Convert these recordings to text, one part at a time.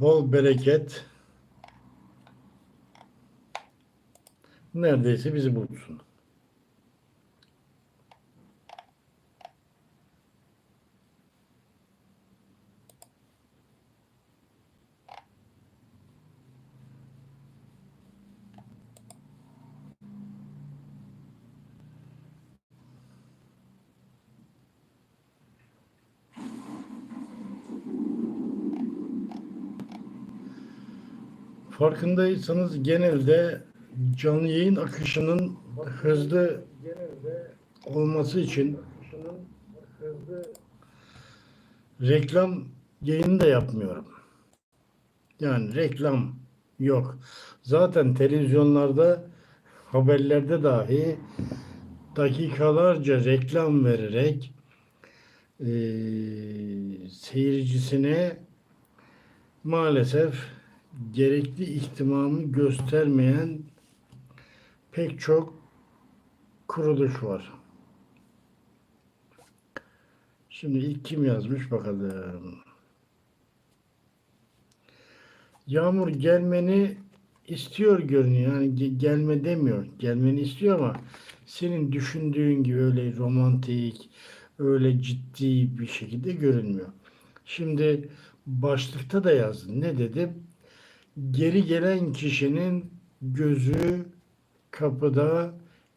bol bereket neredeyse bizi bulsun. Farkındaysanız genelde canlı yayın akışının hızlı olması için reklam yayını da yapmıyorum. Yani reklam yok. Zaten televizyonlarda haberlerde dahi dakikalarca reklam vererek eee seyircisine maalesef gerekli ihtimamı göstermeyen pek çok kuruluş var. Şimdi ilk kim yazmış bakalım. Yağmur gelmeni istiyor görünüyor. Yani ge- gelme demiyor. Gelmeni istiyor ama senin düşündüğün gibi öyle romantik, öyle ciddi bir şekilde görünmüyor. Şimdi başlıkta da yazdım. Ne dedim? Geri gelen kişinin gözü kapıda,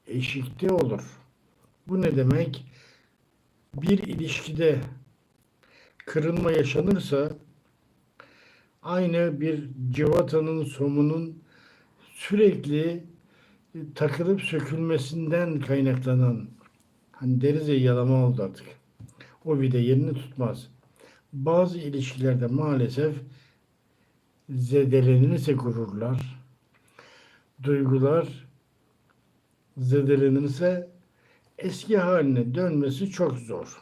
eşikte olur. Bu ne demek? Bir ilişkide kırılma yaşanırsa aynı bir civatanın somunun sürekli takılıp sökülmesinden kaynaklanan hani deriz ya yalama oldu artık. O bir de yerini tutmaz. Bazı ilişkilerde maalesef zedelenirse gururlar, duygular zedelenirse eski haline dönmesi çok zor.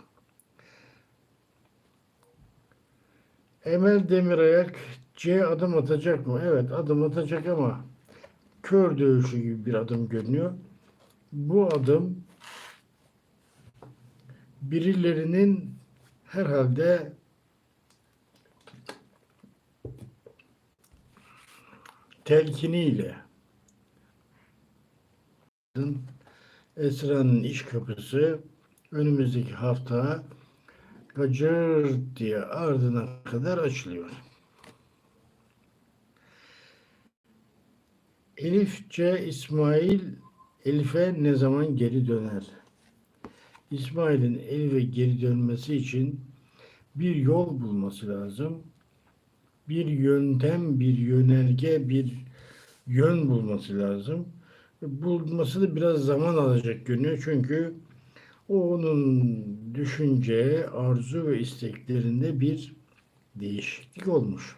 Emel Demirayak C adım atacak mı? Evet adım atacak ama kör dövüşü gibi bir adım görünüyor. Bu adım birilerinin herhalde telkiniyle Esra'nın iş kapısı önümüzdeki hafta gacır diye ardına kadar açılıyor. Elif C. İsmail Elif'e ne zaman geri döner? İsmail'in Elif'e geri dönmesi için bir yol bulması lazım. Bir yöntem, bir yönerge, bir yön bulması lazım. Bulması da biraz zaman alacak görünüyor. Çünkü o onun düşünce, arzu ve isteklerinde bir değişiklik olmuş.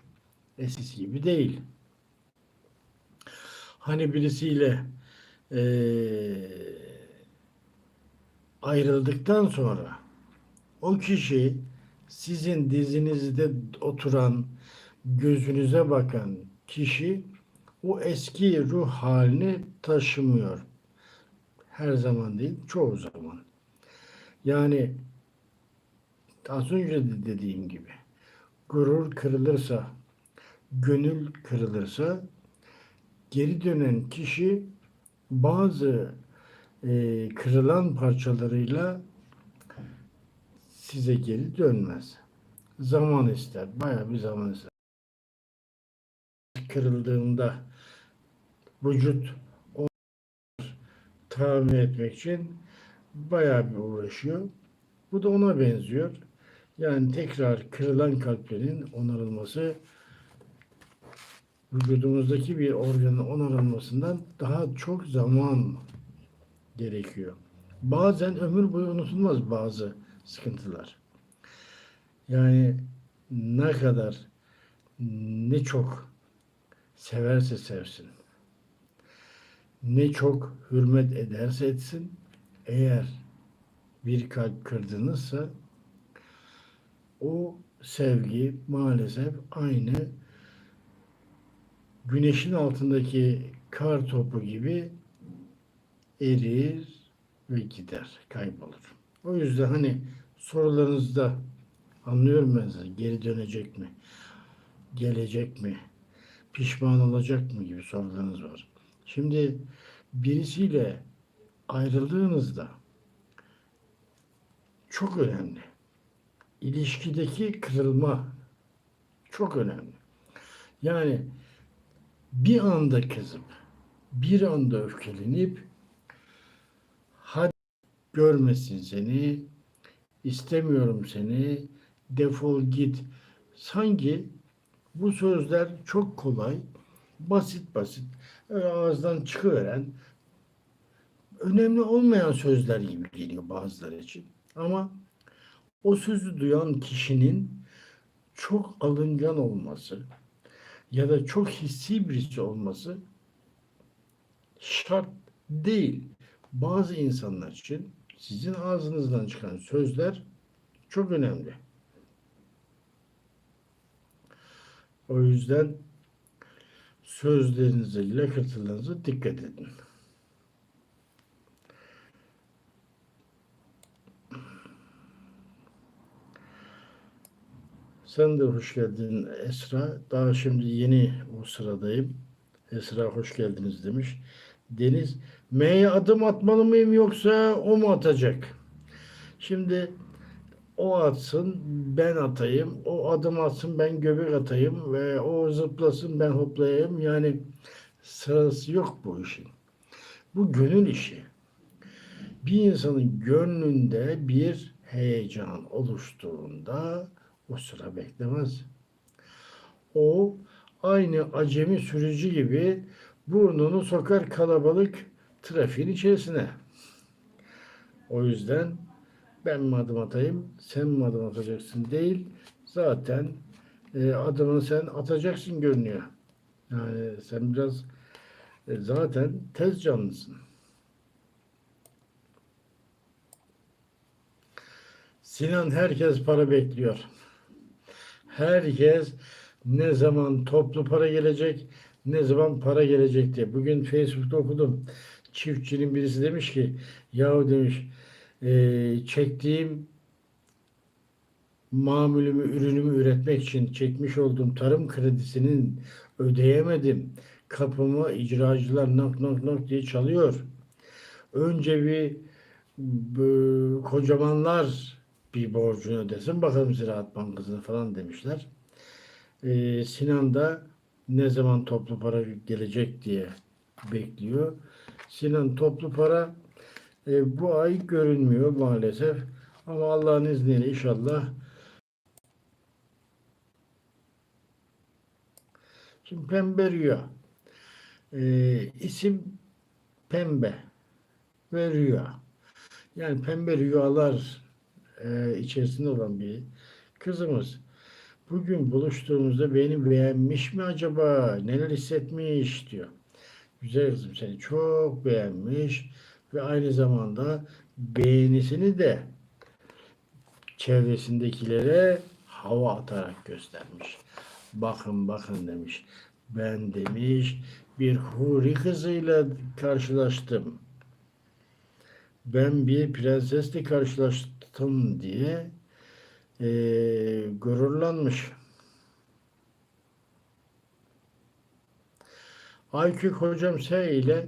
Eskisi gibi değil. Hani birisiyle eee, ayrıldıktan sonra o kişi sizin dizinizde oturan, gözünüze bakan kişi o eski ruh halini taşımıyor. Her zaman değil, çoğu zaman. Yani az önce de dediğim gibi gurur kırılırsa, gönül kırılırsa geri dönen kişi bazı e, kırılan parçalarıyla size geri dönmez. Zaman ister, bayağı bir zaman ister. Kırıldığında vücut onu tamir etmek için bayağı bir uğraşıyor. Bu da ona benziyor. Yani tekrar kırılan kalplerin onarılması vücudumuzdaki bir organın onarılmasından daha çok zaman gerekiyor. Bazen ömür boyu unutulmaz bazı sıkıntılar. Yani ne kadar ne çok severse sevsin, ne çok hürmet ederse etsin, eğer bir kalp kırdınızsa o sevgi maalesef aynı güneşin altındaki kar topu gibi erir ve gider, kaybolur. O yüzden hani sorularınızda anlıyorum ben size geri dönecek mi? gelecek mi? Pişman olacak mı gibi sorularınız var. Şimdi birisiyle ayrıldığınızda çok önemli. İlişkideki kırılma çok önemli. Yani bir anda kızıp bir anda öfkelenip hadi görmesin seni istemiyorum seni defol git sanki bu sözler çok kolay basit basit öyle ağızdan çıkıveren önemli olmayan sözler gibi geliyor bazıları için ama o sözü duyan kişinin çok alıngan olması ya da çok hissi birisi olması şart değil. Bazı insanlar için sizin ağzınızdan çıkan sözler çok önemli. O yüzden sözlerinize, lakırtılarınıza dikkat edin. Sen de hoş geldin Esra. Daha şimdi yeni o sıradayım. Esra hoş geldiniz demiş. Deniz, M'ye adım atmalı mıyım yoksa o mu atacak? Şimdi o atsın, ben atayım. O adım atsın, ben göbek atayım. Ve o zıplasın, ben hoplayayım. Yani sırası yok bu işin. Bu gönül işi. Bir insanın gönlünde bir heyecan oluştuğunda o sıra beklemez. O aynı acemi sürücü gibi burnunu sokar kalabalık trafiğin içerisine. O yüzden ben mi adım atayım, sen mi adım atacaksın değil. Zaten e, adımını sen atacaksın görünüyor. Yani sen biraz e, zaten tez canlısın. Sinan herkes para bekliyor. Herkes ne zaman toplu para gelecek, ne zaman para gelecek diye. Bugün Facebook'ta okudum. Çiftçinin birisi demiş ki, yahu demiş, e, çektiğim mamulümü, ürünümü üretmek için çekmiş olduğum tarım kredisinin ödeyemedim. Kapıma icracılar nok nok nok diye çalıyor. Önce bir kocamanlar bir borcunu ödesin bakalım Ziraat Bankası'na falan demişler. Ee, Sinan da ne zaman toplu para gelecek diye bekliyor. Sinan toplu para e, bu ay görünmüyor maalesef. Ama Allah'ın izniyle inşallah Şimdi Pembe Rüya. Ee, isim Pembe ve Rüya. Yani pembe rüyalar e, içerisinde olan bir kızımız. Bugün buluştuğumuzda beni beğenmiş mi acaba? Neler hissetmiş diyor. Güzel kızım seni çok beğenmiş ve aynı zamanda beğenisini de çevresindekilere hava atarak göstermiş. Bakın bakın demiş. Ben demiş bir huri kızıyla karşılaştım. Ben bir prensesle karşılaştım diye eee, gururlanmış. Aykük hocam S ile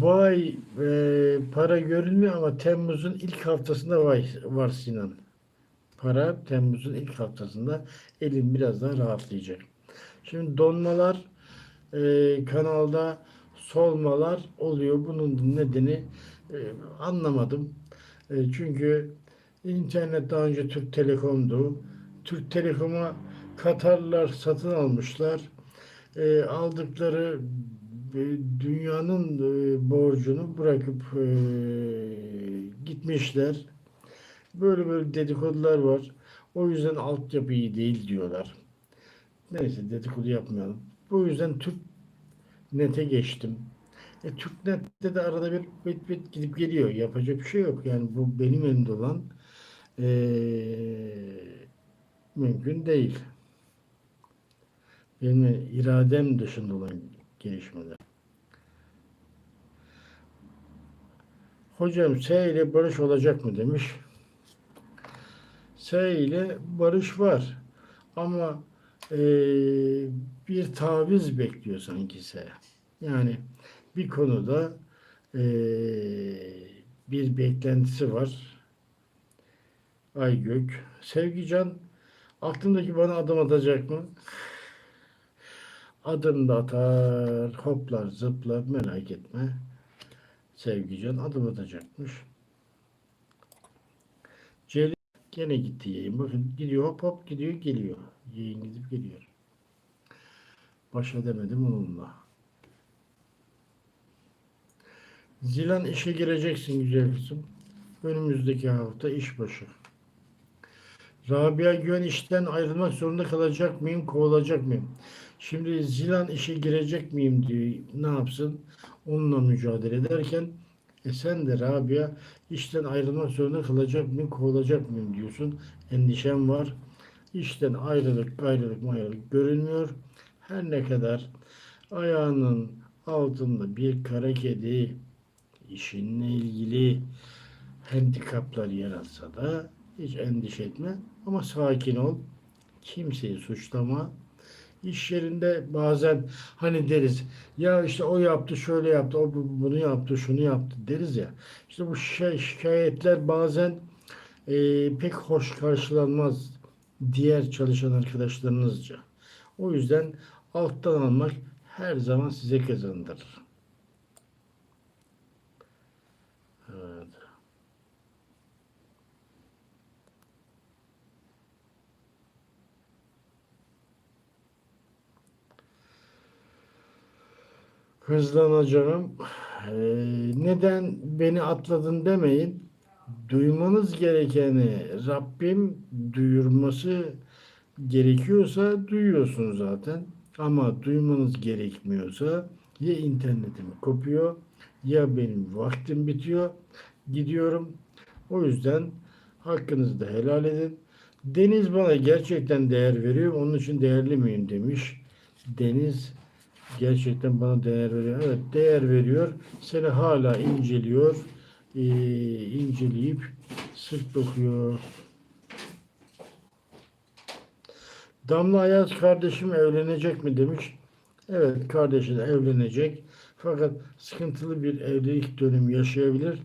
bu ay e, para görünmüyor ama Temmuz'un ilk haftasında var, var Sinan. Para Temmuz'un ilk haftasında elim biraz daha rahatlayacak. Şimdi donmalar e, kanalda solmalar oluyor. Bunun nedeni e, anlamadım. E, çünkü internet daha önce Türk Telekom'du. Türk Telekom'a Katarlılar satın almışlar. E, aldıkları dünyanın e, borcunu bırakıp e, gitmişler. Böyle böyle dedikodular var. O yüzden altyapı iyi değil diyorlar. Neyse dedikodu yapmayalım. Bu yüzden Türk Net'e geçtim. E, Türk Net'te de arada bir bit bit gidip geliyor. Yapacak bir şey yok. Yani bu benim elimde olan e, mümkün değil. Benim iradem dışında olan gelişmeler. Hocam S ile barış olacak mı demiş. S ile barış var. Ama eee, bir taviz bekliyor sanki S. Yani bir konuda eee, bir beklentisi var. Aygök. Sevgican aklındaki bana adım atacak mı? Adım da atar, hoplar, zıplar merak etme. Sevgican adım atacakmış. Celil gene gitti yayın. Bakın gidiyor hop hop gidiyor geliyor. Yayın gidip geliyor. Baş edemedim onunla. Zilan işe gireceksin güzel kızım. Önümüzdeki hafta iş başı. Rabia Güven işten ayrılmak zorunda kalacak mıyım, kovulacak mıyım? Şimdi Zilan işe girecek miyim diye ne yapsın? Onunla mücadele ederken e sen de Rabia işten ayrılmak zorunda kalacak mıyım, kovulacak mıyım diyorsun. Endişem var. İşten ayrılık, gayrılık, ayrılık görünmüyor. Her ne kadar ayağının altında bir kara kedi işinle ilgili handikaplar yaratsa da hiç endişe etme ama sakin ol. Kimseyi suçlama. İş yerinde bazen hani deriz ya işte o yaptı şöyle yaptı o bu- bunu yaptı şunu yaptı deriz ya. İşte bu şey, şikayetler bazen e, pek hoş karşılanmaz diğer çalışan arkadaşlarınızca. O yüzden alttan almak her zaman size kazandırır. Evet. Hızlanacağım. Ee, neden beni atladın demeyin. Duymanız gerekeni Rabbim duyurması gerekiyorsa duyuyorsun zaten. Ama duymanız gerekmiyorsa ya internetim kopuyor ya benim vaktim bitiyor. Gidiyorum. O yüzden hakkınızı da helal edin. Deniz bana gerçekten değer veriyor. Onun için değerli miyim demiş. Deniz gerçekten bana değer veriyor. Evet değer veriyor. Seni hala inceliyor. Ee, inceleyip sık dokuyor. Damla Ayaz kardeşim evlenecek mi demiş. Evet kardeşi de evlenecek. Fakat sıkıntılı bir evlilik dönemi yaşayabilir.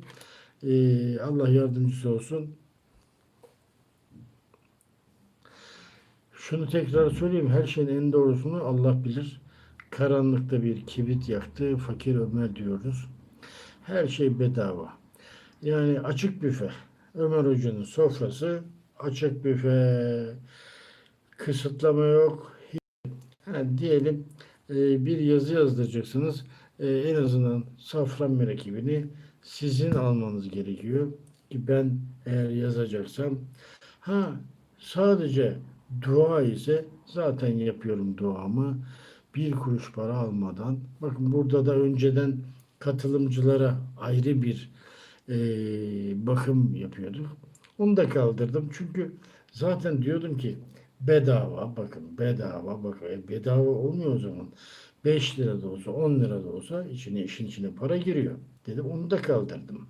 Ee, Allah yardımcısı olsun. Şunu tekrar söyleyeyim. Her şeyin en doğrusunu Allah bilir. Karanlıkta bir kibrit yaktı. Fakir Ömer diyoruz. Her şey bedava. Yani açık büfe. Ömer Hoca'nın sofrası açık büfe. Kısıtlama yok. Ha, diyelim e, bir yazı yazdıracaksınız. E, en azından safran mürekkebini sizin almanız gerekiyor. Ki ben eğer yazacaksam ha sadece dua ise zaten yapıyorum duamı. Bir kuruş para almadan. Bakın burada da önceden katılımcılara ayrı bir e, bakım yapıyorduk. Onu da kaldırdım. Çünkü zaten diyordum ki bedava bakın bedava bakın e, bedava olmuyor o zaman. 5 lira da olsa 10 lira da olsa içine işin içine para giriyor. Dedim onu da kaldırdım.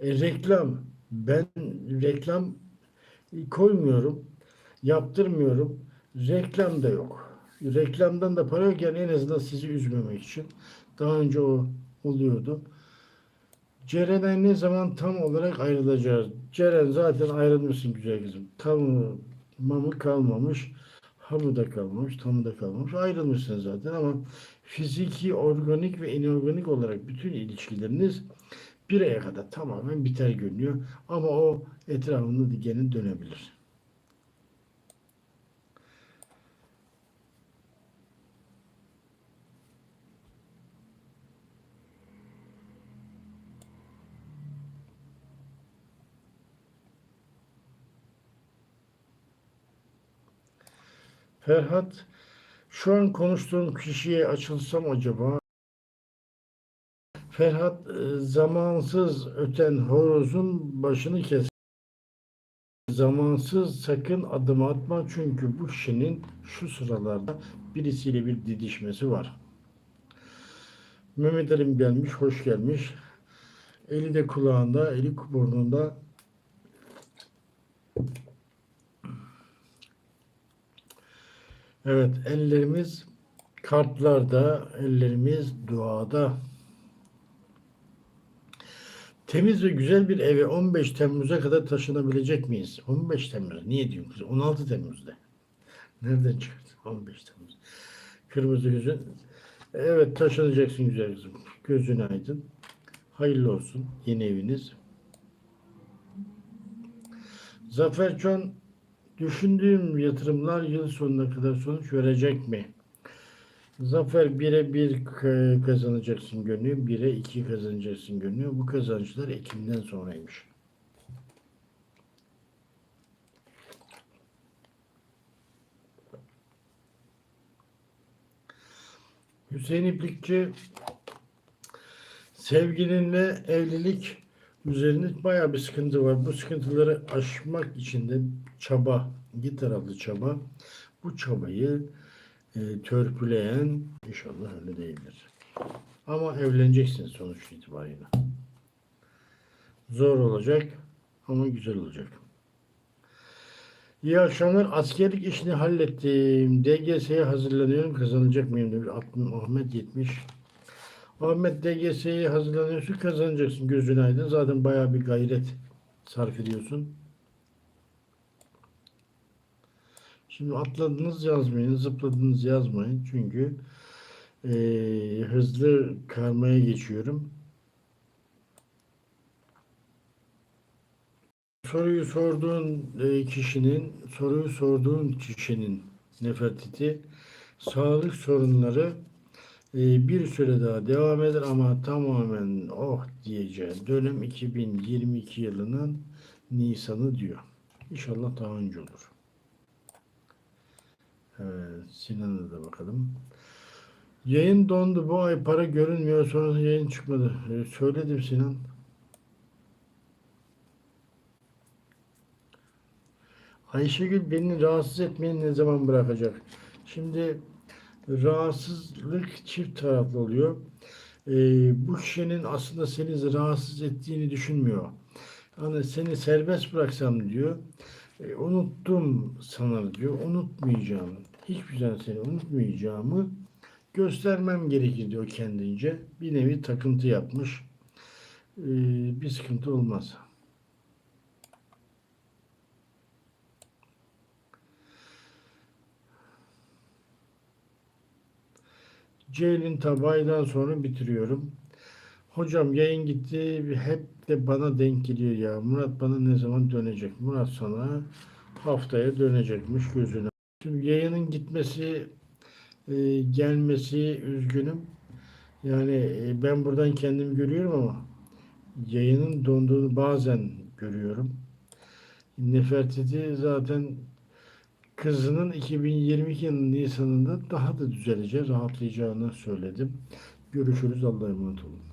E, reklam ben reklam koymuyorum. Yaptırmıyorum. Reklam da yok. Reklamdan da para yok yani en azından sizi üzmemek için. Daha önce o oluyordu. Ceren'den ne zaman tam olarak ayrılacağız? Ceren zaten ayrılmışsın güzel kızım. Tamı mamı kalmamış. Hamı da kalmamış, tamı da kalmamış. Ayrılmışsın zaten ama fiziki, organik ve inorganik olarak bütün ilişkileriniz bir aya kadar tamamen biter görünüyor. Ama o etrafında gene dönebilir. Ferhat, şu an konuştuğun kişiye açılsam acaba? Ferhat, e, zamansız öten horozun başını kes. Zamansız sakın adım atma çünkü bu kişinin şu sıralarda birisiyle bir didişmesi var. Mehmet Alim gelmiş, hoş gelmiş. Eli de kulağında, eli burnunda. Evet, ellerimiz kartlarda, ellerimiz duada. Temiz ve güzel bir eve 15 Temmuz'a kadar taşınabilecek miyiz? 15 Temmuz. Niye diyorsun kız? 16 Temmuz'da. Nereden çıktı? 15 Temmuz. Kırmızı hüzün. Evet taşınacaksın güzel kızım. Gözün aydın. Hayırlı olsun yeni eviniz. Zafer Can düşündüğüm yatırımlar yıl sonuna kadar sonuç verecek mi? Zafer 1'e 1 k- kazanacaksın görünüyor. 1'e 2 kazanacaksın görünüyor. Bu kazançlar Ekim'den sonraymış. Hüseyin İplikçi sevgilinle evlilik üzerinde bayağı bir sıkıntı var. Bu sıkıntıları aşmak için de çaba, iki taraflı çaba. Bu çabayı e, törpüleyen inşallah öyle değildir. Ama evleneceksin sonuç itibariyle. Zor olacak ama güzel olacak. İyi akşamlar. Askerlik işini hallettim. DGS'ye hazırlanıyorum. Kazanacak mıyım demiş. Ahmet 70. Ahmet DGS'ye hazırlanıyorsun. Kazanacaksın. Gözün aydın. Zaten bayağı bir gayret sarf ediyorsun. Şimdi atladınız yazmayın, zıpladınız yazmayın. Çünkü eee, hızlı karmaya geçiyorum. Soruyu sorduğun e, kişinin, soruyu sorduğun kişinin Nefertiti sağlık sorunları e, bir süre daha devam eder ama tamamen oh diyeceğim dönem 2022 yılının Nisan'ı diyor. İnşallah daha önce olur. Evet, Sinan'a da bakalım. Yayın dondu. Bu ay para görünmüyor. Sonra yayın çıkmadı. E, söyledim Sinan. Ayşegül beni rahatsız etmeyi ne zaman bırakacak? Şimdi rahatsızlık çift taraflı oluyor. Ee, bu kişinin aslında seni rahatsız ettiğini düşünmüyor. Hani seni serbest bıraksam diyor. E, unuttum sana diyor. Unutmayacağım. Hiçbir zaman seni unutmayacağımı göstermem gerekir diyor kendince. Bir nevi takıntı yapmış. Ee, bir sıkıntı olmaz. Ceylin Tabay'dan sonra bitiriyorum. Hocam yayın gitti. Hep de bana denk geliyor ya. Murat bana ne zaman dönecek? Murat sana haftaya dönecekmiş gözüne. Şimdi yayının gitmesi, e, gelmesi üzgünüm. Yani e, ben buradan kendimi görüyorum ama yayının donduğunu bazen görüyorum. Nefertiti zaten kızının 2022 yılının Nisan'ında daha da düzeleceği, rahatlayacağını söyledim. Görüşürüz. Allah'a emanet olun.